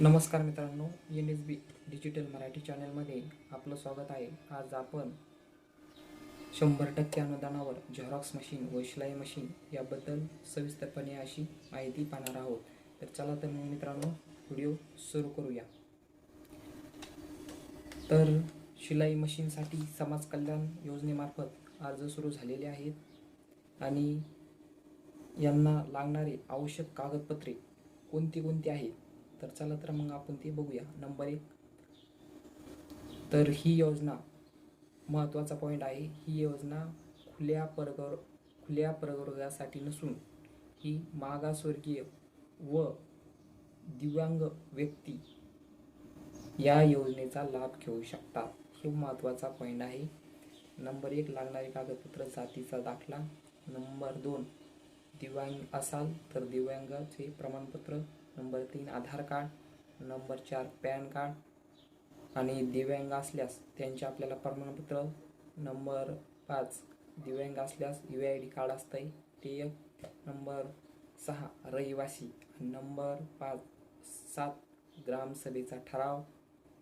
नमस्कार मित्रांनो N S B digital Marathi चॅनलमध्ये आपलं स्वागत आहे. आज आपण शंभर टक्के अनुदानावर झेरॉक्स मशीन व शिलाई मशीन याबद्दल सविस्तरपणे अशी माहिती पाहणार आहोत. तर चला तर मग मित्रांनो व्हिडिओ सुरू करूया. तर शिलाई मशीनसाठी समाज कल्याण योजनेमार्फत अर्ज सुरू झालेले आहेत आणि यांना लागणारे आवश्यक कागदपत्रे कोणती कोणती आहेत? तर चला तर मग आपण ते बघूया. नंबर एक. तर ही योजना महत्त्वाचा पॉईंट आहे. ही योजना खुल्या प्रगर खुल्या प्रवर्गासाठी नसून ही मागासवर्गीय व दिव्यांग व्यक्ती या योजनेचा लाभ घेऊ शकतात. हे महत्त्वाचा पॉईंट आहे. नंबर एक. लागणारे कागदपत्र जातीचा दाखला. नंबर दोन. दिव्यांग असाल तर दिव्यांगाचे प्रमाणपत्र. नंबर तीन आधार कार्ड. नंबर चार पॅन कार्ड. आणि दिव्यांग असल्यास त्यांचे आपल्याला प्रमाणपत्र. नंबर पाच दिव्यांग असल्यास यू आय डी कार्ड असतंय. ते एक नंबर सहा रहिवासी. नंबर पाच सात ग्रामसभेचा ठराव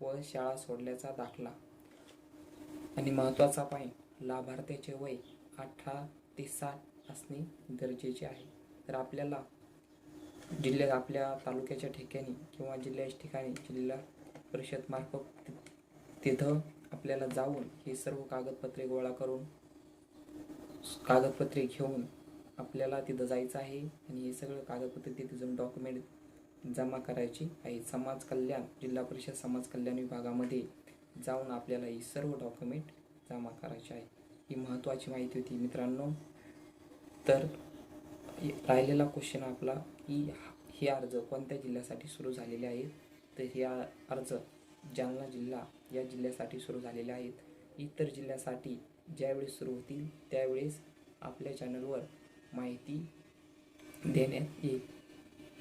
व शाळा सोडल्याचा दाखला. आणि महत्त्वाचा पॉईंट लाभार्थ्याचे वय अठरा ते साठ असणे गरजेचे आहे. तर आपल्याला जिल्ह्यात आपल्या तालुक्याच्या ठिकाणी किंवा जिल्ह्याच्या ठिकाणी जिल्हा परिषद मार्फत तिथं आपल्याला जाऊन हे सर्व कागदपत्रे गोळा करून कागदपत्रे घेऊन आपल्याला तिथं जायचं आहे आणि हे सगळं कागदपत्रे तिथे जाऊन डॉक्युमेंट जमा करायची आहे. समाज कल्याण जिल्हा परिषद समाज कल्याण विभागामध्ये जाऊन आपल्याला ही सर्व डॉक्युमेंट जमा करायची आहे. ही महत्त्वाची माहिती होती मित्रांनो. तर राहिलेला क्वेश्चन आपला की हे अर्ज कोणत्या जिल्ह्यासाठी सुरू झालेले आहेत? तर हे अर्ज जालना जिल्हा या जिल्ह्यासाठी सुरू झालेले आहेत. इतर जिल्ह्यासाठी ज्यावेळेस सुरू होतील त्यावेळेस आपल्या चॅनलवर माहिती देण्यात येईल.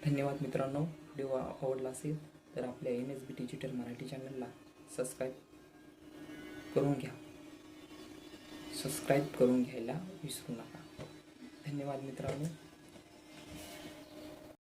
धन्यवाद मित्रांनो. व्हिडिओ आवडला असेल तर आपल्या N S B digital Marathi चॅनलला सबस्क्राईब करून घ्या. सबस्क्राईब करून घ्यायला विसरू नका. धन्यवाद मित्रांनो.